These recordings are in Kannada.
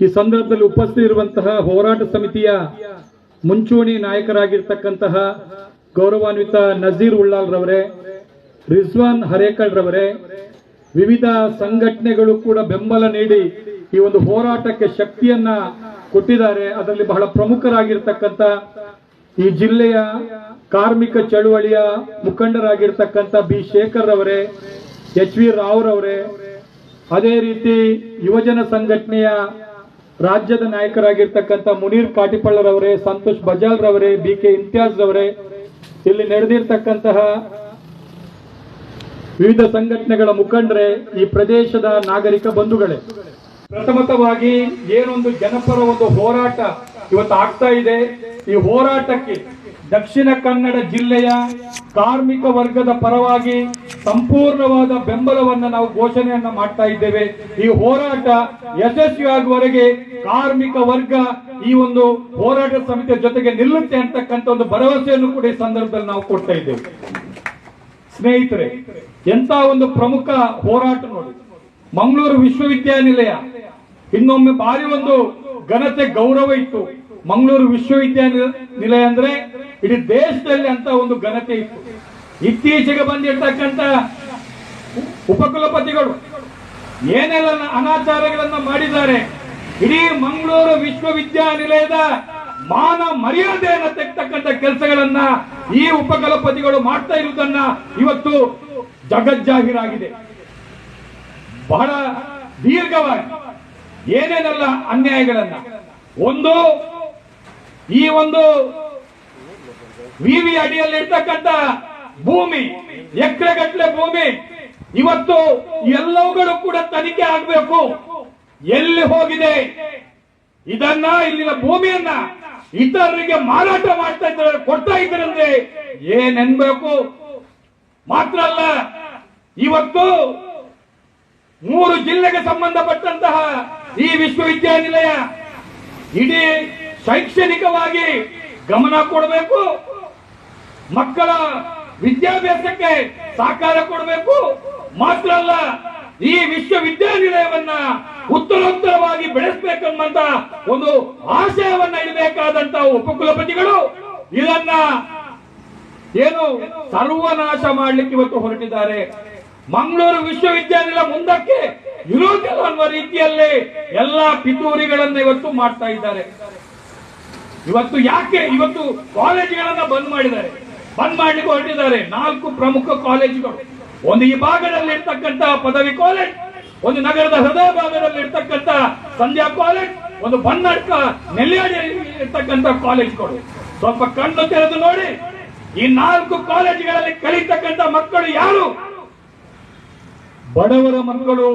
ಈ ಸಂದರ್ಭದಲ್ಲಿ ಉಪಸ್ಥಿತ ಇರುವಂತಹ ಹೋರಾಟ ಸಮಿತಿಯ ಮುಂಚೂಣಿ ನಾಯಕರಾಗಿರ್ತಕ್ಕಂತಹ ಗೌರವಾನ್ವಿತ ನಜೀರ್ ಉಳ್ಳಾಲ್ ರವರೇ ರಿಜ್ವಾನ್ ಹರೇಕಲ್ ರವರೇ ವಿವಿಧ ಸಂಘಟನೆಗಳು ಕೂಡ ಬೆಂಬಲ ನೀಡಿ ಈ ಒಂದು ಹೋರಾಟಕ್ಕೆ ಶಕ್ತಿಯನ್ನ ಕೊಟ್ಟಿದ್ದಾರೆ. ಅದರಲ್ಲಿ ಬಹಳ ಪ್ರಮುಖರಾಗಿರ್ತಕ್ಕಂಥ ಈ ಜಿಲ್ಲೆಯ ಕಾರ್ಮಿಕ ಚಳುವಳಿಯ ಮುಖಂಡರಾಗಿರ್ತಕ್ಕಂಥ ಬಿ ಶೇಖರ್ ರವರೇ ಎಚ್ ವಿ ರಾವ್ ರವರೇ ಅದೇ ರೀತಿ ಯುವಜನ ಸಂಘಟನೆಯ ರಾಜ್ಯದ ನಾಯಕರಾಗಿರ್ತಕ್ಕಂಥ ಮುನೀರ್ ಕಾಟಿಪಳ್ಳರವರೇ, ಸಂತೋಷ್ ಬಜಾಲ್ ರವರೇ ಬಿ ಕೆ ಇಮ್ತಿಯಾಜ್ ರವರೇ ಇಲ್ಲಿ ನಡೆದಿರ್ತಕ್ಕಂತಹ ವಿವಿಧ ಸಂಘಟನೆಗಳ ಮುಖಂಡರೇ, ಈ ಪ್ರದೇಶದ ನಾಗರಿಕ ಬಂಧುಗಳೇ. ಪ್ರಥಮತವಾಗಿ ಏನೊಂದು ಜನಪರ ಒಂದು ಹೋರಾಟ ಇವತ್ತು ಆಗ್ತಾ ಇದೆ. ಈ ಹೋರಾಟಕ್ಕೆ ದಕ್ಷಿಣ ಕನ್ನಡ ಜಿಲ್ಲೆಯ ಕಾರ್ಮಿಕ ವರ್ಗದ ಪರವಾಗಿ ಸಂಪೂರ್ಣವಾದ ಬೆಂಬಲವನ್ನು ನಾವು ಘೋಷಣೆಯನ್ನ ಮಾಡ್ತಾ ಇದ್ದೇವೆ. ಈ ಹೋರಾಟ ಯಶಸ್ವಿಯಾಗುವವರೆಗೆ ಕಾರ್ಮಿಕ ವರ್ಗ ಈ ಒಂದು ಹೋರಾಟ ಸಮಿತಿಯ ಜೊತೆಗೆ ನಿಲ್ಲುತ್ತೆ ಅಂತಕ್ಕಂಥ ಒಂದು ಭರವಸೆಯನ್ನು ಕೂಡ ಈ ಸಂದರ್ಭದಲ್ಲಿ ನಾವು ಕೊಡ್ತಾ ಇದ್ದೇವೆ. ಸ್ನೇಹಿತರೆ ಎಂತ ಒಂದು ಪ್ರಮುಖ ಹೋರಾಟ ನೋಡಿ. ಮಂಗಳೂರು ವಿಶ್ವವಿದ್ಯಾನಿಲಯ. ಇನ್ನೊಮ್ಮೆ ಬಾರಿ ಒಂದು ಘನತೆ ಗೌರವ ಇತ್ತು. ಮಂಗಳೂರು ವಿಶ್ವವಿದ್ಯಾನಿಲಯ ಅಂದ್ರೆ ಇಡೀ ದೇಶದಲ್ಲಿ ಅಂತ ಒಂದು ಘನತೆ ಇತ್ತು. ಇತ್ತೀಚೆಗೆ ಬಂದಿರ್ತಕ್ಕಂತ ಉಪಕುಲಪತಿಗಳು ಏನೆಲ್ಲ ಅನಾಚಾರಗಳನ್ನ ಮಾಡಿದ್ದಾರೆ? ಇಡೀ ಮಂಗಳೂರು ವಿಶ್ವವಿದ್ಯಾನಿಲಯದ ಮಾನ ಮರ್ಯಾದೆಯನ್ನು ತೆಗೆತಕ್ಕಂತ ಕೆಲಸಗಳನ್ನ ಈ ಉಪಕುಲಪತಿಗಳು ಮಾಡ್ತಾ ಇರುವುದನ್ನ ಇವತ್ತು ಜಗಜ್ಜಾಹೀರಾಗಿದೆ ಬಹಳ ದೀರ್ಘವಾಗಿ ಏನೇನೆಲ್ಲ ಅನ್ಯಾಯಗಳನ್ನ? ಒಂದು ಈ ಒಂದು ವಿವಿ ಅಡಿಯಲ್ಲಿ ಇರ್ತಕ್ಕಂತ ಭೂಮಿ, ಎಕರೆಗಟ್ಟಲೆ ಭೂಮಿ, ಇವತ್ತು ಎಲ್ಲವುಗಳು ಕೂಡ ತನಿಖೆ ಆಗಬೇಕು. ಎಲ್ಲಿ ಹೋಗಿದೆ? ಇದನ್ನ ಇಲ್ಲಿನ ಭೂಮಿಯನ್ನ ಇತರರಿಗೆ ಮಾರಾಟ ಮಾಡ್ತಾ ಇದ್ದಾರೆ, ಕೊಡ್ತಾ ಇದ್ದಾರೆ ಅಂದ್ರೆ ಏನೆನ್ಬೇಕು? ಮಾತ್ರ ಅಲ್ಲ, ಇವತ್ತು ಮೂರು ಜಿಲ್ಲೆಗೆ ಸಂಬಂಧಪಟ್ಟಂತಹ ಈ ವಿಶ್ವವಿದ್ಯಾನಿಲಯ ಇಡೀ ಶೈಕ್ಷಣಿಕವಾಗಿ ಗಮನ ಕೊಡಬೇಕು. ಮಕ್ಕಳ ವಿದ್ಯಾಭ್ಯಾಸಕ್ಕೆ ಸಹಕಾರ ಕೊಡಬೇಕು. ಮಾತ್ರ ಅಲ್ಲ ಈ ವಿಶ್ವವಿದ್ಯಾನಿಲಯವನ್ನ ಉತ್ತರೋತ್ತರವಾಗಿ ಬೆಳೆಸಬೇಕನ್ನುವಂತ ಒಂದು ಆಶಯವನ್ನ ಇಡಬೇಕಾದಂತ ಉಪಕುಲಪತಿಗಳು ಇದನ್ನ ಏನು ಸರ್ವನಾಶ ಮಾಡ್ಲಿಕ್ಕೆ ಇವತ್ತು ಹೊರಟಿದ್ದಾರೆ. ಮಂಗಳೂರು ವಿಶ್ವವಿದ್ಯಾನಿಲಯ ಮುಂದಕ್ಕೆ ಇರೋದಿಲ್ಲ ಅನ್ನುವ ರೀತಿಯಲ್ಲಿ ಎಲ್ಲಾ ಪಿತೂರಿಗಳನ್ನ ಇವತ್ತು ಮಾಡ್ತಾ ಇದ್ದಾರೆ. ಇವತ್ತು ಯಾಕೆ ಇವತ್ತು ಕಾಲೇಜುಗಳನ್ನ ಬಂದ್ ಮಾಡಿದ್ದಾರೆ? ಬಂದ್ ಮಾಡ್ಲಿಕ್ಕೆ ಹೊರಟಿದ್ದಾರೆ ನಾಲ್ಕು ಪ್ರಮುಖ ಕಾಲೇಜುಗಳು. ಒಂದು ಈ ಭಾಗದಲ್ಲಿ ಇರ್ತಕ್ಕಂತಹ ಪದವಿ ಕಾಲೇಜ್, ಒಂದು ನಗರದ ಹೃದಯ ಭಾಗದಲ್ಲಿ ಇರ್ತಕ್ಕಂತ ಸಂಧ್ಯಾ ಕಾಲೇಜ್, ಒಂದು ಬನ್ನಡ್ಕ ನೆಲ್ಯಾಡಿ ಇರ್ತಕ್ಕಂತ ಕಾಲೇಜ್ಗಳು. ಸ್ವಲ್ಪ ಕಣ್ಣು ತೆರೆದು ನೋಡಿ, ಈ ನಾಲ್ಕು ಕಾಲೇಜುಗಳಲ್ಲಿ ಕಲಿತಕ್ಕಂತ ಮಕ್ಕಳು ಯಾರು? ಬಡವರ ಮಕ್ಕಳು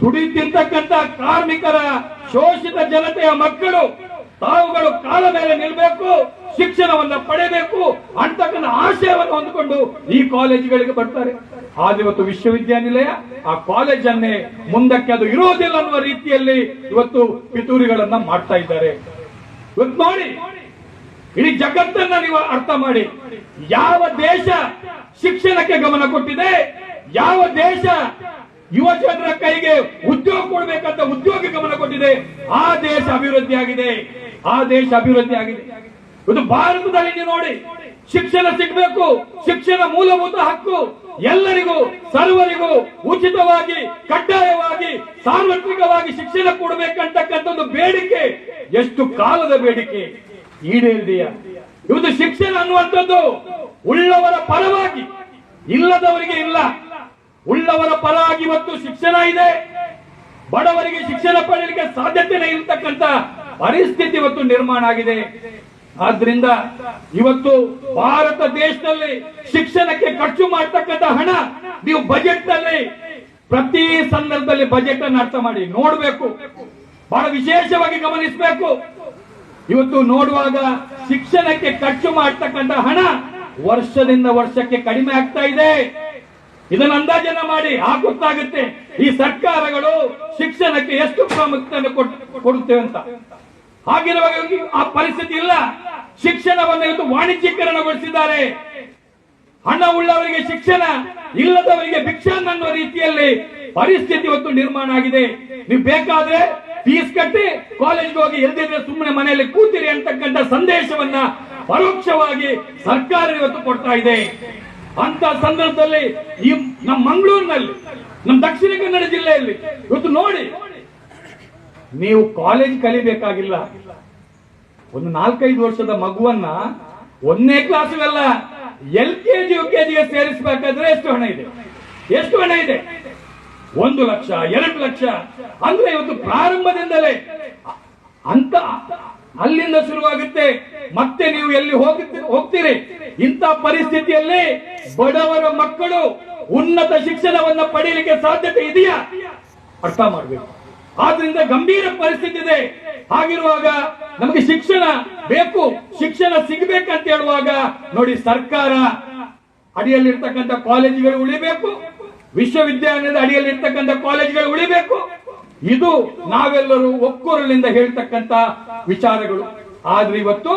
ದುಡಿತಿರ್ತಕ್ಕಂತ ಕಾರ್ಮಿಕರ ಶೋಷಿತ ಜನತೆಯ ಮಕ್ಕಳು. ತಾವುಗಳು ಕಾಲ ಮೇಲೆ ನಿಲ್ಬೇಕು, ಶಿಕ್ಷಣವನ್ನ ಪಡೆಯಬೇಕು ಅಂತಕ್ಕಂಥ ಆಶಯವನ್ನು ಹೊಂದಿಕೊಂಡು ಈ ಕಾಲೇಜುಗಳಿಗೆ ಬರ್ತಾರೆ. ಇವತ್ತು ವಿಶ್ವವಿದ್ಯಾನಿಲಯ, ಆ ಕಾಲೇಜನ್ನೇ ಮುಂದಕ್ಕೆ ಅದು ಇರೋದಿಲ್ಲ ಅನ್ನುವ ರೀತಿಯಲ್ಲಿ ಇವತ್ತು ಪಿತೂರಿಗಳನ್ನ ಮಾಡ್ತಾ ಇದ್ದಾರೆ. ಇವತ್ತು ನೋಡಿ, ಇಡೀ ಜಗತ್ತನ್ನ ನೀವು ಅರ್ಥ ಮಾಡಿ, ಯಾವ ದೇಶ ಶಿಕ್ಷಣಕ್ಕೆ ಗಮನ ಕೊಟ್ಟಿದೆ, ಯಾವ ದೇಶ ಯುವ ಜನರ ಕೈಗೆ ಉದ್ಯೋಗ ಕೊಡಬೇಕಂತ ಉದ್ಯೋಗ ಗಮನ ಕೊಟ್ಟಿದೆ, ಆ ದೇಶ ಅಭಿವೃದ್ಧಿ ಆಗಿದೆ ಆ ದೇಶ ಅಭಿವೃದ್ಧಿ ಆಗಿದೆ. ಇದು ಭಾರತದಲ್ಲಿ ನೋಡಿ. ಶಿಕ್ಷಣ ಸಿಗಬೇಕು. ಶಿಕ್ಷಣ ಮೂಲಭೂತ ಹಕ್ಕು ಎಲ್ಲರಿಗೂ, ಸರ್ವರಿಗೂ ಉಚಿತವಾಗಿ, ಕಡ್ಡಾಯವಾಗಿ, ಸಾರ್ವತ್ರಿಕವಾಗಿ ಶಿಕ್ಷಣ ಕೊಡಬೇಕಂತಕ್ಕಂಥ ಒಂದು ಬೇಡಿಕೆ. ಎಷ್ಟು ಕಾಲದ ಬೇಡಿಕೆ? ಈಡೇರಿದೆಯಾ? ಇವತ್ತು ಶಿಕ್ಷಣ ಅನ್ನುವಂಥದ್ದು ಉಳ್ಳವರ ಪರವಾಗಿ, ಇಲ್ಲದವರಿಗೆ ಇಲ್ಲ. ಉಳ್ಳವರ ಪರವಾಗಿ ಇವತ್ತು ಶಿಕ್ಷಣ ಇದೆ. ಬಡವರಿಗೆ ಶಿಕ್ಷಣ ಪಡೆಯಲಿಕ್ಕೆ ಸಾಧ್ಯತೆನೇ ಇರತಕ್ಕಂತ ಪರಿಸ್ಥಿತಿ ಇವತ್ತು ನಿರ್ಮಾಣ ಆಗಿದೆ. ಆದ್ರಿಂದ ಇವತ್ತು ಭಾರತ ದೇಶದಲ್ಲಿ ಶಿಕ್ಷಣಕ್ಕೆ ಖರ್ಚು ಮಾಡ್ತಕ್ಕಂಥ ಹಣ ನೀವು ಬಜೆಟ್ನಲ್ಲಿ ಪ್ರತಿ ಸಂದರ್ಭದಲ್ಲಿ ಬಜೆಟ್ ಅನ್ನು ಅರ್ಥ ಮಾಡಿ, ನೋಡಬೇಕು. ಬಹಳ ವಿಶೇಷವಾಗಿ ಗಮನಿಸಬೇಕು. ಇವತ್ತು ನೋಡುವಾಗ ಶಿಕ್ಷಣಕ್ಕೆ ಖರ್ಚು ಮಾಡ್ತಕ್ಕಂಥ ಹಣ ವರ್ಷದಿಂದ ವರ್ಷಕ್ಕೆ ಕಡಿಮೆ ಆಗ್ತಾ ಇದೆ. ಇದನ್ನ ಅಂದಾಜನ ಮಾಡಿ ಆ ಈ ಸರ್ಕಾರಗಳು ಶಿಕ್ಷಣಕ್ಕೆ ಎಷ್ಟು ಪ್ರಾಮುಖ್ಯತೆ ಕೊಡುತ್ತೆ ಅಂತ. ಹಾಗಿರುವಾಗ ಆ ಪರಿಸ್ಥಿತಿ ಇಲ್ಲ. ಶಿಕ್ಷಣವನ್ನು ಇವತ್ತು ವಾಣಿಜ್ಯೀಕರಣಗೊಳಿಸಿದ್ದಾರೆ. ಹಣ ಉಳ್ಳವರಿಗೆ ಶಿಕ್ಷಣ, ಇಲ್ಲದವರಿಗೆ ಭಿಕ್ಷಾನ್ನ ಅನ್ನೋ ರೀತಿಯಲ್ಲಿ ಪರಿಸ್ಥಿತಿ ಇವತ್ತು ನಿರ್ಮಾಣ ಆಗಿದೆ. ನೀವು ಬೇಕಾದ್ರೆ ಫೀಸ್ ಕಟ್ಟಿ ಕಾಲೇಜ್ಗೆ ಹೋಗಿ ಎಲ್ದಿದ್ರೆ ಸುಮ್ಮನೆ ಮನೆಯಲ್ಲಿ ಕೂತಿರಿ ಅಂತಕ್ಕಂಥ ಸಂದೇಶವನ್ನ ಪರೋಕ್ಷವಾಗಿ ಸರ್ಕಾರ ಇವತ್ತು ಕೊಡ್ತಾ ಇದೆ. ಅಂತ ಸಂದರ್ಭದಲ್ಲಿ ಈ ನಮ್ಮ ಮಂಗಳೂರಿನಲ್ಲಿ, ನಮ್ಮ ದಕ್ಷಿಣ ಕನ್ನಡ ಜಿಲ್ಲೆಯಲ್ಲಿ ಇವತ್ತು ನೋಡಿ ನೀವು ಕಾಲೇಜ್ ಕಲಿಬೇಕಾಗಿಲ್ಲ. ಒಂದು ನಾಲ್ಕೈದು ವರ್ಷದ ಮಗುವನ್ನ ಒಂದನೇ ಕ್ಲಾಸ್ಗೆಲ್ಲ L K G U K ಜಿಗೆ ಸೇರಿಸಬೇಕಾದ್ರೆ ಎಷ್ಟು ಹಣ ಇದೆ? ಎಷ್ಟು ಹಣ ಇದೆ? ಒಂದು ಲಕ್ಷ, ಎರಡು ಲಕ್ಷ. ಅಂದ್ರೆ ಇವತ್ತು ಪ್ರಾರಂಭದಿಂದಲೇ ಅಂತ ಅಲ್ಲಿಂದ ಶುರುವಾಗುತ್ತೆ. ಮತ್ತೆ ನೀವು ಎಲ್ಲಿ ಹೋಗ್ತೀರಿ? ಇಂಥ ಪರಿಸ್ಥಿತಿಯಲ್ಲಿ ಬಡವರ ಮಕ್ಕಳು ಉನ್ನತ ಶಿಕ್ಷಣವನ್ನ ಪಡೀಲಿಕ್ಕೆ ಸಾಧ್ಯತೆ ಇದೆಯಾ? ಅರ್ಥ ಮಾಡಬೇಕು. ಆದ್ರಿಂದ ಗಂಭೀರ ಪರಿಸ್ಥಿತಿ ಇದೆ. ಹಾಗಿರುವಾಗ ನಮಗೆ ಶಿಕ್ಷಣ ಬೇಕು. ಶಿಕ್ಷಣ ಸಿಗಬೇಕಂತ ಹೇಳುವಾಗ ನೋಡಿ ಸರ್ಕಾರ ಅಡಿಯಲ್ಲಿರ್ತಕ್ಕಂಥ ಕಾಲೇಜುಗಳು ಉಳಿಬೇಕು. ವಿಶ್ವವಿದ್ಯಾಲಯದ ಅಡಿಯಲ್ಲಿರ್ತಕ್ಕಂಥ ಕಾಲೇಜುಗಳು ಉಳಿಬೇಕು. ಇದು ನಾವೆಲ್ಲರೂ ಒಕ್ಕೂರಲಿಂದ ಹೇಳ್ತಕ್ಕಂಥ ವಿಚಾರಗಳು. ಆದ್ರೆ ಇವತ್ತು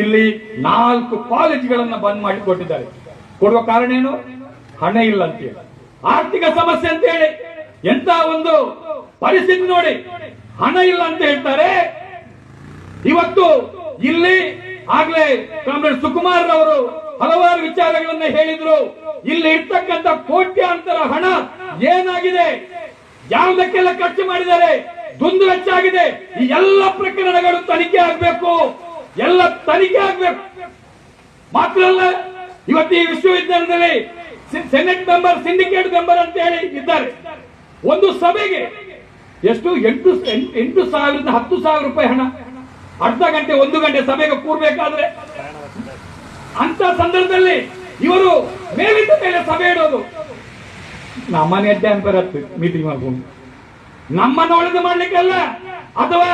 ಇಲ್ಲಿ ನಾಲ್ಕು ಕಾಲೇಜುಗಳನ್ನ ಬಂದ್ ಮಾಡಿ ಕೊಟ್ಟಿದ್ದಾರೆ ಕೊಡುವ ಕಾರಣ ಏನು? ಹಣ ಇಲ್ಲ ಅಂತ ಹೇಳಿ ಆರ್ಥಿಕ ಸಮಸ್ಯೆ ಅಂತ ಹೇಳಿ ಎಂತ ಒಂದು ಪರಿಸ್ಥಿತಿ ನೋಡಿ ಹಣ ಇಲ್ಲ ಅಂತ ಹೇಳ್ತಾರೆ. ಇವತ್ತು ಇಲ್ಲಿ ಆಗ್ಲೇ ಕಾಮ್ರೇಡ್ ಸುಕುಮಾರ್ ಅವರು ಹಲವಾರು ವಿಚಾರಗಳನ್ನ ಹೇಳಿದ್ರು. ಇಲ್ಲಿ ಇರ್ತಕ್ಕಂಥ ಕೋಟ್ಯಾಂತರ ಹಣ ಏನಾಗಿದೆ? ಯಾವುದಕ್ಕೆಲ್ಲ ಖರ್ಚು ಮಾಡಿದ್ದಾರೆ? ದುಂದು ವೆಚ್ಚ ಆಗಿದೆ. ಈ ಎಲ್ಲ ಪ್ರಕರಣಗಳು ತನಿಖೆ ಆಗ್ಬೇಕು. ಎಲ್ಲ ತನಿಖೆ ಆಗ್ಬೇಕು. ಮಾತ್ರ ಅಲ್ಲ, ಇವತ್ತು ಈ ವಿಶ್ವವಿದ್ಯಾಲಯದಲ್ಲಿ ಸೆನೆಟ್ ಮೆಂಬರ್ ಸಿಂಡಿಕೇಟ್ ಮೆಂಬರ್ ಅಂತ ಹೇಳಿ ಇದ್ದಾರೆ. ಒಂದು ಸಭೆಗೆ ಎಷ್ಟು ಎಂಟು ಎಂಟು- ಎಂಟು ಸಾವಿರದ ಹತ್ತು ಸಾವಿರ ರೂಪಾಯಿ ಹಣ. ಅರ್ಧ ಗಂಟೆ, ಒಂದು ಗಂಟೆ ಸಭೆಗೆ ಕೂರ್ಬೇಕಾದ್ರೆ ಅಂತ ಸಂದರ್ಭದಲ್ಲಿ ಇವರು ಮೇಲಿದ್ದ ಮೇಲೆ ಸಭೆ ಇಡೋದು. ನಮ್ಮನೆ ಅಡ್ಡ ಮೀಟಿಂಗ್ ಮಾಡ್ಕೊಂಡು. ನಮ್ಮನ್ನು ಒಳ್ಳೆದು ಮಾಡ್ಲಿಕ್ಕಲ್ಲ ಅಥವಾ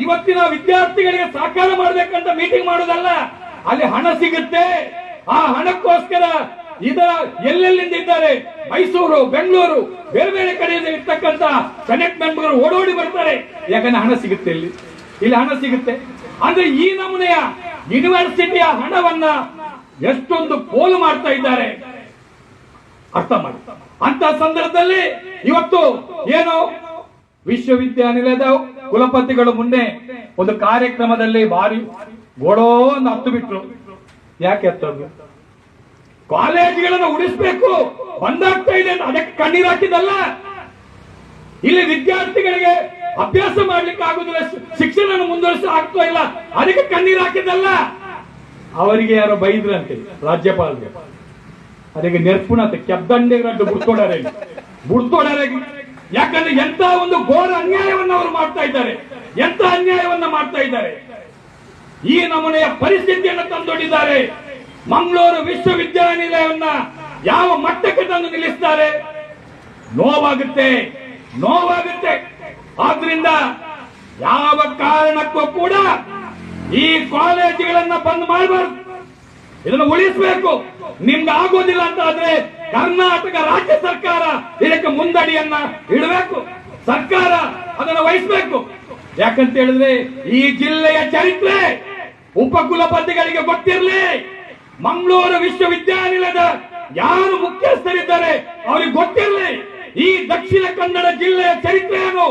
ಇವತ್ತಿನ ವಿದ್ಯಾರ್ಥಿಗಳಿಗೆ ಸಾಕಾರ ಮಾಡ್ಬೇಕಂತ ಮೀಟಿಂಗ್ ಮಾಡೋದಲ್ಲ, ಅಲ್ಲಿ ಹಣ ಸಿಗುತ್ತೆ. ಆ ಹಣಕ್ಕೋಸ್ಕರ ಇದರ ಎಲ್ಲೆಲ್ಲಿಂದ ಇದ್ದಾರೆ ಮೈಸೂರು, ಬೆಂಗಳೂರು, ಬೇರೆ ಬೇರೆ ಕಡೆಯಿಂದ ಇರ್ತಕ್ಕಂತ ಸೆನೆಟ್ ಮೆಂಬರ್ ಓಡೋಡಿ ಬರ್ತಾರೆ. ಯಾಕಂದ್ರೆ ಹಣ ಸಿಗುತ್ತೆ ಇಲ್ಲಿ. ಇಲ್ಲಿ ಹಣ ಸಿಗುತ್ತೆ. ಅಂದ್ರೆ ಈ ನಮೂನೆಯ ಯೂನಿವರ್ಸಿಟಿಯ ಹಣವನ್ನ ಎಷ್ಟೊಂದು ಪೋಲು ಮಾಡ್ತಾ ಇದ್ದಾರೆ. ಅರ್ಥ ಮಾಡಿ. ಅಂತ ಸಂದರ್ಭದಲ್ಲಿ ಇವತ್ತು ಏನು ವಿಶ್ವವಿದ್ಯಾನಿಲಯದ ಕುಲಪತಿಗಳು ಮುಂದೆ ಒಂದು ಕಾರ್ಯಕ್ರಮದಲ್ಲಿ ಭಾರಿ ಗೋಡೋ ಒಂದು ಹತ್ತು ಬಿಟ್ರು. ಯಾಕೆ ಹತ್ತದು ಕಾಲೇಜುಗಳನ್ನು ಉಳಿಸ್ಬೇಕು. ಬಂದಾಗ್ತಾ ಇದೆ ಅದಕ್ಕೆ ಕಣ್ಣೀರ್ ಹಾಕಿದಲ್ಲ ಇಲ್ಲಿ ವಿದ್ಯಾರ್ಥಿಗಳಿಗೆ ಅಭ್ಯಾಸ ಮಾಡ್ಲಿಕ್ಕೆ ಆಗುದಿಲ್ಲ ಶಿಕ್ಷಣ ಮುಂದುವರಿಸ ಆಗ್ತಾ ಇಲ್ಲ. ಅದಕ್ಕೆ ಕಣ್ಣೀರ್ ಹಾಕಿದಲ್ಲ ಅವರಿಗೆ ಯಾರೋ ಬೈದ್ರಂತೆ ರಾಜ್ಯಪಾಲರಿಗೆ ಅದಕ್ಕೆ ನೆರ್ಪುಣತೆ ರಡ್ಡು ಬುಡ್ತೋಡಾರೆ ಬುಡ್ತೋಡಾರೆ ಯಾಕಂದ್ರೆ ಎಂತ ಒಂದು ಘೋರ ಅನ್ಯಾಯವನ್ನು ಅವರು ಮಾಡ್ತಾ ಇದ್ದಾರೆ. ಎಂತ ಅನ್ಯಾಯವನ್ನ ಮಾಡ್ತಾ ಇದ್ದಾರೆ. ಈ ನಮೂನೆಯ ಪರಿಸ್ಥಿತಿಯನ್ನು ತಂದೊಡ್ಡಿದ್ದಾರೆ. ಮಂಗಳೂರು ವಿಶ್ವವಿದ್ಯಾನಿಲಯವನ್ನ ಯಾವ ಮಟ್ಟಕ್ಕೆ ತಂದು ನಿಲ್ಲಿಸ್ತಾರೆ? ನೋವಾಗುತ್ತೆ ನೋವಾಗುತ್ತೆ. ಆದ್ರಿಂದ ಯಾವ ಕಾರಣಕ್ಕೂ ಕೂಡ ಈ ಕಾಲೇಜುಗಳನ್ನ ಬಂದ್ ಮಾಡಬಾರ್ದು. ಇದನ್ನು ಉಳಿಸಬೇಕು. ನಿಮ್ಗೆ ಆಗೋದಿಲ್ಲ ಅಂತ ಆದ್ರೆ ಕರ್ನಾಟಕ ರಾಜ್ಯ ಸರ್ಕಾರ ಇದಕ್ಕೆ ಮುಂದಡಿಯನ್ನ ಇಡಬೇಕು. ಸರ್ಕಾರ ಅದನ್ನು ವಹಿಸಬೇಕು. ಯಾಕಂತ ಹೇಳಿದ್ರೆ ಈ ಜಿಲ್ಲೆಯ ಚರಿತ್ರೆ ಉಪಕುಲಪತಿಗಳಿಗೆ ಗೊತ್ತಿರಲಿ. ಮಂಗಳೂರು ವಿಶ್ವವಿದ್ಯಾನಿಲಯದ ಯಾರು ಮುಖ್ಯಸ್ಥರಿದ್ದಾರೆ ಅವ್ರಿಗೆ ಗೊತ್ತಿರಲಿ. ಈ ದಕ್ಷಿಣ ಕನ್ನಡ ಜಿಲ್ಲೆಯ ಚರಿತ್ರೆ ಏನು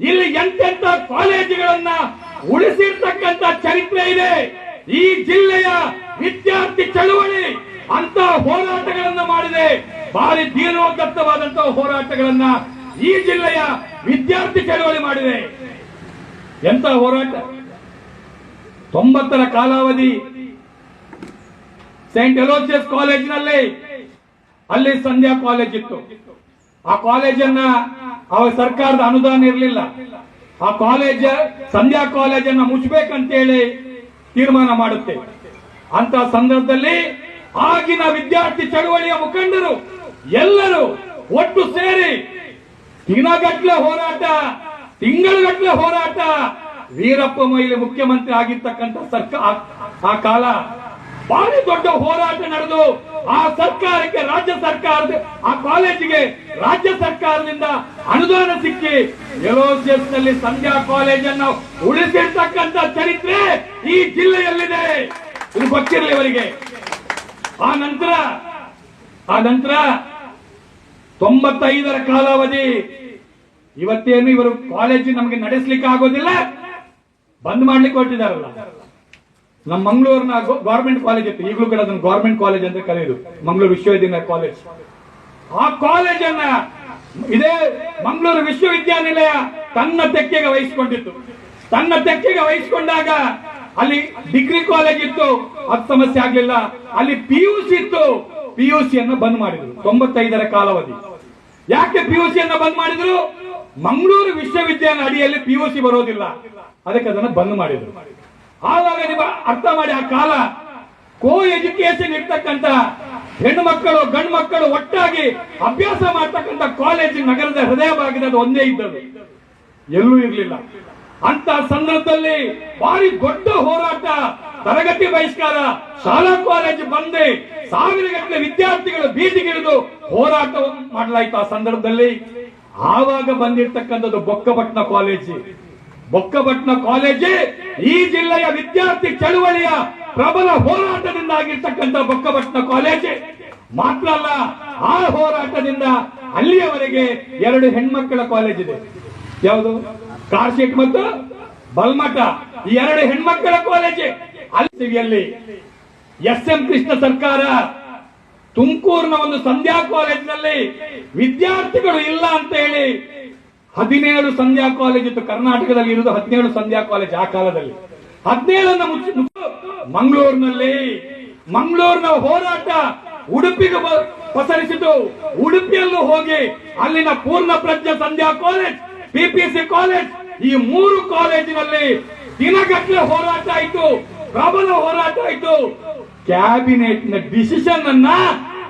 ಇಲ್ಲಿ ಎಂತೆಂತ ಕಾಲೇಜುಗಳನ್ನ ಉಳಿಸಿರ್ತಕ್ಕಂತ ಚರಿತ್ರೆ ಇದೆ. ಈ ಜಿಲ್ಲೆಯ ವಿದ್ಯಾರ್ಥಿ ಚಳುವಳಿ ಅಂತ ಹೋರಾಟಗಳನ್ನ ಮಾಡಿದೆ. ಭಾರಿ ದೀನೋದತ್ತವಾದಂತಹ ಹೋರಾಟಗಳನ್ನ ಈ ಜಿಲ್ಲೆಯ ವಿದ್ಯಾರ್ಥಿ ಚಳುವಳಿ ಮಾಡಿದೆ. ಎಂತ ಹೋರಾಟ? ತೊಂಬತ್ತರ ಕಾಲಾವಧಿ ಸೈಂಟ್ ಎಲೋಸಿಯಸ್ ಕಾಲೇಜಿನಲ್ಲಿ ಅಲ್ಲಿ ಸಂಧ್ಯಾ ಕಾಲೇಜ್ ಇತ್ತು. ಆ ಕಾಲೇಜನ್ನ ಅವ ಸರ್ಕಾರದ ಅನುದಾನ ಇರಲಿಲ್ಲ. ಆ ಕಾಲೇಜ್ ಸಂಧ್ಯಾ ಕಾಲೇಜನ್ನ ಮುಚ್ಚಬೇಕಂತೇಳಿ ತೀರ್ಮಾನ ಮಾಡುತ್ತೆ. ಅಂತ ಸಂದರ್ಭದಲ್ಲಿ ಆಗಿನ ವಿದ್ಯಾರ್ಥಿ ಚಳವಳಿಯ ಮುಖಂಡರು ಎಲ್ಲರೂ ಒಟ್ಟು ಸೇರಿ ದಿನಗಟ್ಲೆ ಹೋರಾಟ, ತಿಂಗಳಗಟ್ಲೆ ಹೋರಾಟ, ವೀರಪ್ಪ ಮೊಯ್ಲಿ ಮುಖ್ಯಮಂತ್ರಿ ಆಗಿರ್ತಕ್ಕಂಥ ಸರ್ಕಾರ ಆ ಕಾಲ ಭಾರಿ ದೊಡ್ಡ ಹೋರಾಟ ನಡೆದು ಆ ಸರ್ಕಾರಕ್ಕೆ, ರಾಜ್ಯ ಸರ್ಕಾರದ, ಆ ಕಾಲೇಜಿಗೆ ರಾಜ್ಯ ಸರ್ಕಾರದಿಂದ ಅನುದಾನ ಸಿಕ್ಕಿ ಎಲೋಸಿಯಸ್ನಲ್ಲಿ ಸಂಧ್ಯಾ ಕಾಲೇಜನ್ನು ಉಳಿಸಿರ್ತಕ್ಕಂತ ಚರಿತ್ರೆ ಈ ಜಿಲ್ಲೆಯಲ್ಲಿದೆ. ಇದು ಗೊತ್ತಿರಲಿ ಅವರಿಗೆ. ಆ ನಂತರ ಆ ನಂತರ ತೊಂಬತ್ತೈದರ ಕಾಲಾವಧಿ. ಇವತ್ತೇನು ಇವರು ಕಾಲೇಜು ನಮಗೆ ನಡೆಸಲಿಕ್ಕೆ ಆಗೋದಿಲ್ಲ ಬಂದ್ ಮಾಡ್ಲಿಕ್ಕೆ ಹೊರಟಿದಾರಲ್ಲ ನಮ್ಮ ಮಂಗಳೂರಿನ ಗೌರ್ಮೆಂಟ್ ಕಾಲೇಜ್ ಇತ್ತು ಈಗಲೂ ಕೂಡ ಅದನ್ನು ಗೌರ್ಮೆಂಟ್ ಕಾಲೇಜ್ ಅಂತ ಕರೆಯುದು. ಮಂಗಳೂರು ವಿಶ್ವವಿದ್ಯಾನಿಲಯ ಕಾಲೇಜ್ ಆ ಕಾಲೇಜನ್ನ ಇದೇ ಮಂಗಳೂರು ವಿಶ್ವವಿದ್ಯಾನಿಲಯ ತನ್ನ ತೆಕ್ಕೆಗೆ ವಹಿಸಿಕೊಂಡಿತ್ತು. ತನ್ನ ತೆಕ್ಕೆಗೆ ವಹಿಸಿಕೊಂಡಾಗ ಅಲ್ಲಿ ಡಿಗ್ರಿ ಕಾಲೇಜ್ ಇತ್ತು, ಅದ್ ಸಮಸ್ಯೆ ಆಗ್ಲಿಲ್ಲ. ಅಲ್ಲಿ ಪಿ ಯು ಸಿ ಇತ್ತು. ಪಿ ಯು ಯನ್ನು ಬಂದ್ ಮಾಡಿದ್ರು, ತೊಂಬತ್ತೈದರ ಕಾಲಾವಧಿ. ಯಾಕೆ ಪಿ ಯು ಸಿಯನ್ನು ಬಂದ್ ಮಾಡಿದ್ರು? ಮಂಗಳೂರು ವಿಶ್ವವಿದ್ಯಾಲಯ ಅಡಿಯಲ್ಲಿ ಪಿ ಯು ಸಿ ಬರೋದಿಲ್ಲ. ಅದಕ್ಕೆ ಅದನ್ನ ಬಂದ್ ಮಾಡಿದ್ರು. ಆವಾಗ ನಿಮ್ಮ ಅರ್ಥ ಮಾಡಿ ಆ ಕಾಲ. ಕೋ ಎಜುಕೇಶನ್ ಇರ್ತಕ್ಕಂತ ಹೆಣ್ಣು ಮಕ್ಕಳು, ಗಂಡು ಮಕ್ಕಳು ಒಟ್ಟಾಗಿ ಅಭ್ಯಾಸ ಮಾಡ್ತಕ್ಕಂಥ ಕಾಲೇಜ್ ನಗರದ ಹೃದಯ ಭಾಗದ ಒಂದೇ ಇದ್ದದ್ದು. ಎಲ್ಲೂ ಇರಲಿಲ್ಲ. ಅಂತ ಸಂದರ್ಭದಲ್ಲಿ ಭಾರಿ ದೊಡ್ಡ ಹೋರಾಟ, ತರಗತಿ ಬಹಿಷ್ಕಾರ, ಶಾಲಾ ಕಾಲೇಜು ಬಂದೆ ಸಾವಿರಗಟ್ಟಲೆ ವಿದ್ಯಾರ್ಥಿಗಳು ಬೀದಿಗಿಳಿದು ಹೋರಾಟ ಮಾಡಲಾಯ್ತು ಆ ಸಂದರ್ಭದಲ್ಲಿ. ಆವಾಗ ಬಂದಿರ್ತಕ್ಕಂಥದ್ದು ಬೊಕ್ಕಪಟ್ಟಣ ಕಾಲೇಜು ಬೊಕ್ಕಪಟ್ನ ಕಾಲೇಜೇ ಈ ಜಿಲ್ಲೆಯ ವಿದ್ಯಾರ್ಥಿ ಚಳುವಳಿಯ ಪ್ರಬಲ ಹೋರಾಟದಿಂದಾಗಿರ್ತಕ್ಕಂಥ ಆಗಿರ್ತಕ್ಕಂಥ ಕಾಲೇಜಿ. ಮಾತ್ರ ಅಲ್ಲ, ಆ ಹೋರಾಟದಿಂದ ಅಲ್ಲಿಯವರೆಗೆ ಎರಡು ಹೆಣ್ಮಕ್ಕಳ ಕಾಲೇಜ್ ಇದೆ. ಯಾವುದು? ಕಾರ್ಶೆಟ್ ಮತ್ತು ಬಲ್ಮಠ. ಈ ಎರಡು ಹೆಣ್ಮಕ್ಕಳ ಕಾಲೇಜ್. ಅಲ್ಲಿ ಎಸ್ ಎಂ ಕೃಷ್ಣ ಸರ್ಕಾರ ತುಮಕೂರಿನ ಒಂದು ಸಂಧ್ಯಾ ಕಾಲೇಜಿನಲ್ಲಿ ವಿದ್ಯಾರ್ಥಿಗಳು ಇಲ್ಲ ಅಂತ ಹೇಳಿ ಹದಿನೇಳು ಸಂಧ್ಯಾ ಕಾಲೇಜ್ ಇತ್ತು ಕರ್ನಾಟಕದಲ್ಲಿ, ಇರುವುದು ಹದಿನೇಳು ಸಂಧ್ಯಾ ಕಾಲೇಜ್ ಆ ಕಾಲದಲ್ಲಿ. ಹದಿನೇಳನ್ನ ಮುಚ್ಚಿ ಮಂಗಳೂರಿನಲ್ಲಿ. ಮಂಗಳೂರಿನ ಹೋರಾಟ ಉಡುಪಿಗೆ ಪಸರಿಸಿತು. ಉಡುಪಿಯಲ್ಲೂ ಹೋಗಿ ಅಲ್ಲಿನ Poorna Prajna Sandhya college PPC college ಈ ಮೂರು ಕಾಲೇಜಿನಲ್ಲಿ ದಿನಗಟ್ಟಲೆ ಹೋರಾಟ ಆಯಿತು. ಪ್ರಬಲ ಹೋರಾಟ ಆಯಿತು. ಕ್ಯಾಬಿನೆಟ್ನ ಡಿಸಿಷನ್ ಅನ್ನ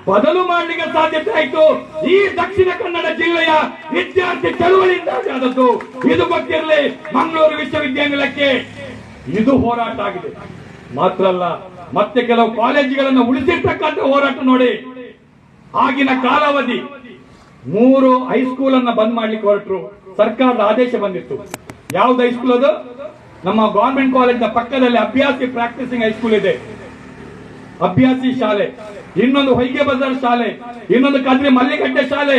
ಬದಲು ಮಾಡಲಿಕ್ಕೆ ಸಾಧ್ಯತೆ ಆಯಿತು. ಈ ದಕ್ಷಿಣ ಕನ್ನಡ ಜಿಲ್ಲೆಯ ವಿದ್ಯಾರ್ಥಿ ಚಳುವಳಿಯಿಂದ ಆದದ್ದು. ಇದು ಗೊತ್ತಿರಲಿ, ಮಂಗಳೂರು ವಿಶ್ವವಿದ್ಯಾನಿಲಯಕ್ಕೆ ಇದು ಹೋರಾಟ ಆಗಿದೆ. ಮಾತ್ರ ಅಲ್ಲ, ಮತ್ತೆ ಕೆಲವು ಕಾಲೇಜುಗಳನ್ನು ಉಳಿಸಿರ್ತಕ್ಕಂಥ ಹೋರಾಟ ನೋಡಿ. ಆಗಿನ ಕಾಲಾವಧಿ ಮೂರು ಹೈಸ್ಕೂಲ್ ಅನ್ನ ಬಂದ್ ಮಾಡ್ಲಿಕ್ಕೆ ಹೊರಟರು. ಸರ್ಕಾರದ ಆದೇಶ ಬಂದಿತ್ತು. ಯಾವ್ದು ಹೈಸ್ಕೂಲ್ ಅದು? ನಮ್ಮ ಗವರ್ಮೆಂಟ್ ಕಾಲೇಜಿನ ಪಕ್ಕದಲ್ಲಿ ಅಭ್ಯಾಸಿ ಪ್ರಾಕ್ಟೀಸಿಂಗ್ ಹೈಸ್ಕೂಲ್ ಇದೆ. ಅಭ್ಯಾಸಿ ಶಾಲೆ. ಇನ್ನೊಂದು ಹೊಯ್ಗೆ ಬಜಾರ್ ಶಾಲೆ, ಇನ್ನೊಂದು ಕದ್ರಿ ಮಲ್ಲಿಗಡ್ಡೆ ಶಾಲೆ.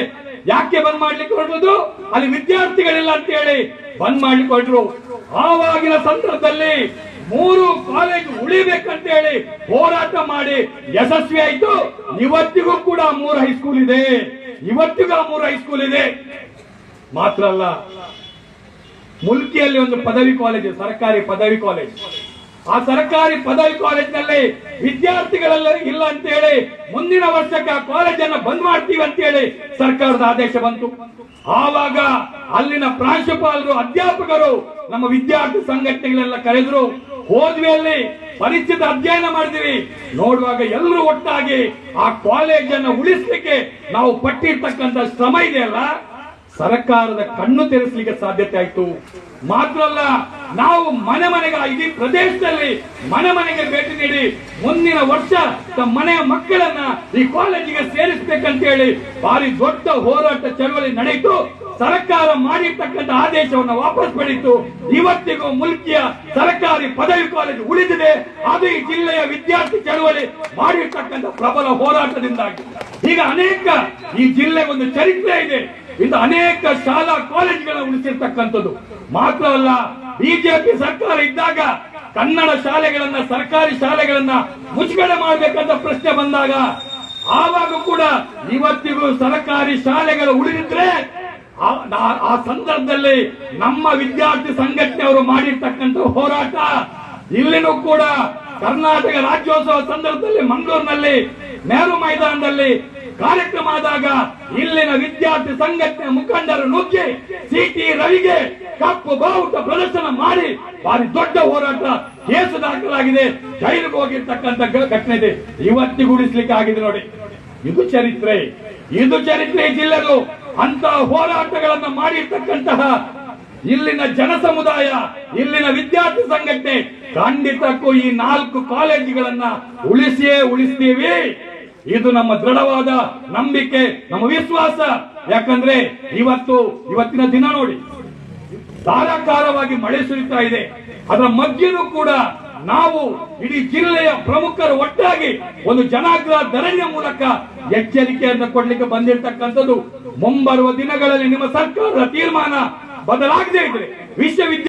ಯಾಕೆ ಬಂದ್ ಮಾಡ್ಲಿಕ್ಕೆ ಹೊರಟದು ಅಲ್ಲಿ ವಿದ್ಯಾರ್ಥಿಗಳಿಲ್ಲ ಅಂತ ಹೇಳಿ ಬಂದ್ ಮಾಡ್ಲಿಕ್ಕೆ ಹೊರಟರು ಆವಾಗಿನ ಸಂದರ್ಭದಲ್ಲಿ ಮೂರು ಕಾಲೇಜ್ ಉಳಿಬೇಕಂತ ಹೇಳಿ ಹೋರಾಟ ಮಾಡಿ ಯಶಸ್ವಿ ಆಯ್ತು. ಇವತ್ತಿಗೂ ಕೂಡ ಮೂರು ಹೈಸ್ಕೂಲ್ ಇದೆ. ಇವತ್ತಿಗೂ ಆ ಮೂರು ಹೈಸ್ಕೂಲ್ ಇದೆ. ಮಾತ್ರ ಅಲ್ಲ, ಮುಲ್ಕಿಯಲ್ಲಿ ಒಂದು ಪದವಿ ಕಾಲೇಜ್ ಸರ್ಕಾರಿ ಪದವಿ ಕಾಲೇಜ್ ಆ ಸರ್ಕಾರಿ ಪದವಿ ಕಾಲೇಜಿನಲ್ಲಿ ವಿದ್ಯಾರ್ಥಿಗಳೆಲ್ಲ ಇಲ್ಲ ಅಂತ ಹೇಳಿ ಮುಂದಿನ ವರ್ಷಕ್ಕೆ ಆ ಕಾಲೇಜನ್ನ ಬಂದ್ ಮಾಡ್ತೀವಿ ಅಂತ ಹೇಳಿ ಸರ್ಕಾರದ ಆದೇಶ ಬಂತು. ಆವಾಗ ಅಲ್ಲಿನ ಪ್ರಾಂಶುಪಾಲರು, ಅಧ್ಯಾಪಕರು ನಮ್ಮ ವಿದ್ಯಾರ್ಥಿ ಸಂಘಟನೆಗಳೆಲ್ಲ ಕರೆದ್ರು, ಹೋದ್ವಿ ಅಲ್ಲಿ ಪರಿಚಿತ ಅಧ್ಯಯನ ಮಾಡಿದ್ವಿ. ನೋಡುವಾಗ ಎಲ್ಲರೂ ಒಟ್ಟಾಗಿ ಆ ಕಾಲೇಜನ್ನು ಉಳಿಸ್ಲಿಕ್ಕೆ ನಾವು ಪಟ್ಟಿರ್ತಕ್ಕಂಥ ಶ್ರಮ ಇದೆಯಲ್ಲ? ಸರ್ಕಾರದ ಕಣ್ಣು ತೆರೆಸಲಿಕ್ಕೆ ಸಾಧ್ಯತೆ ಆಯ್ತು. ಮಾತ್ರ ಅಲ್ಲ ನಾವು ಮನೆ ಮನೆಗೆ, ಇಡೀ ಪ್ರದೇಶದಲ್ಲಿ ಮನೆ ಮನೆಗೆ ಭೇಟಿ ನೀಡಿ ಮುಂದಿನ ವರ್ಷ ತಮ್ಮ ಮನೆಯ ಮಕ್ಕಳನ್ನ ಈ ಕಾಲೇಜಿಗೆ ಸೇರಿಸಬೇಕಂತ ಹೇಳಿ ಭಾರಿ ದೊಡ್ಡ ಹೋರಾಟ ಚಳವಳಿ ನಡೆಯಿತು. ಸರ್ಕಾರ ಮಾಡಿರ್ತಕ್ಕಂಥ ಆದೇಶವನ್ನು ವಾಪಸ್ ಪಡೆಯಿತು. ಇವತ್ತಿಗೂ ಮುಲ್ಕಿಯ ಸರ್ಕಾರಿ ಪದವಿ ಕಾಲೇಜು ಉಳಿದಿದೆ. ಅದು ಈ ಜಿಲ್ಲೆಯ ವಿದ್ಯಾರ್ಥಿ ಚಳವಳಿ ಮಾಡಿರ್ತಕ್ಕಂಥ ಪ್ರಬಲ ಹೋರಾಟದಿಂದಾಗಿ. ಈಗ ಅನೇಕ ಈ ಜಿಲ್ಲೆಗೊಂದು ಚರಿತ್ರೆ ಇದೆ. ಇಂದು ಅನೇಕ ಶಾಲಾ ಕಾಲೇಜ್ಗಳ ಉಳಿಸಿರ್ತಕ್ಕಂಥದ್ದು. ಮಾತ್ರ ಅಲ್ಲ, ಬಿಜೆಪಿ ಸರ್ಕಾರ ಇದ್ದಾಗ ಕನ್ನಡ ಶಾಲೆಗಳನ್ನ, ಸರ್ಕಾರಿ ಶಾಲೆಗಳನ್ನ ಮುಚ್ಚುಗಡೆ ಮಾಡಬೇಕಂತ ಪ್ರಶ್ನೆ ಬಂದಾಗ, ಆವಾಗ ಕೂಡ ಇವತ್ತಿಗೂ ಸರ್ಕಾರಿ ಶಾಲೆಗಳು ಉಳಿದಿದ್ರೆ ಆ- ಸಂದರ್ಭದಲ್ಲಿ ನಮ್ಮ ವಿದ್ಯಾರ್ಥಿ ಸಂಘಟನೆಯವರು ಮಾಡಿರ್ತಕ್ಕಂಥ ಹೋರಾಟ. ಇಲ್ಲಿನೂ ಕೂಡ ಕರ್ನಾಟಕ ರಾಜ್ಯೋತ್ಸವ ಸಂದರ್ಭದಲ್ಲಿ ಮಂಗಳೂರಿನಲ್ಲಿ, ನೆಹರು ಮೈದಾನದಲ್ಲಿ ಕಾರ್ಯಕ್ರಮ ಆದಾಗ ಇಲ್ಲಿನ ವಿದ್ಯಾರ್ಥಿ ಸಂಘಟನೆ ಮುಖಂಡರು ನುಗ್ಗಿ ಸಿಟಿ ರವಿಗೆ ಕಪ್ಪು ಬಾವುಟ ಪ್ರದರ್ಶನ ಮಾಡಿ ಭಾರಿ ದೊಡ್ಡ ಹೋರಾಟ ಕೇಸು ದಾಖಲಾಗಿದೆ. ಜೈಲಿಗೆ ಹೋಗಿರ್ತಕ್ಕಂಥ ಘಟನೆ ಇದೆ. ಇವತ್ತಿಗೂಡಿಸ್ಲಿಕ್ಕೆ ಆಗಿದೆ ನೋಡಿ. ಇದು ಚರಿತ್ರೆ. ಇದು ಚರಿತ್ರೆ ಜಿಲ್ಲೆಗಳು ಜಿಲ್ಲೆಗೂ ಅಂತ ಹೋರಾಟಗಳನ್ನು ಮಾಡಿರ್ತಕ್ಕಂತಹ ಇಲ್ಲಿನ ಜನ ಸಮುದಾಯ ಇಲ್ಲಿನ ವಿದ್ಯಾರ್ಥಿ ಸಂಘಟನೆ ಖಂಡಿತಕ್ಕೂ ಈ ನಾಲ್ಕು ಕಾಲೇಜುಗಳನ್ನ ಉಳಿಸಿಯೇ ಉಳಿಸ್ತೀವಿ. ಇದು ನಮ್ಮ ದೃಢವಾದ ನಂಬಿಕೆ, ನಮ್ಮ ವಿಶ್ವಾಸ. ಯಾಕಂದ್ರೆ ಇವತ್ತು, ಇವತ್ತಿನ ದಿನ ನೋಡಿ, ಧಾರಾಕಾರವಾಗಿ ಮಳೆ ಸುರಿತಾ ಇದೆ. ಅದರ ಮಧ್ಯೆನೂ ಕೂಡ ನಾವು ಇಡೀ ಜಿಲ್ಲೆಯ ಪ್ರಮುಖರು ಒಟ್ಟಾಗಿ ಒಂದು ಜನಾಗ್ರಹ ಧರಣಿಯ ಮೂಲಕ ಎಚ್ಚರಿಕೆಯನ್ನು ಕೊಡ್ಲಿಕ್ಕೆ ಬಂದಿರತಕ್ಕಂಥದ್ದು ಮುಂಬರುವ ದಿನಗಳಲ್ಲಿ ನಿಮ್ಮ ಸರ್ಕಾರದ ತೀರ್ಮಾನ ಬದಲಾಗದೇ ಇದ್ರೆ ವಿಶ್ವವಿದ್ಯಾಲಯ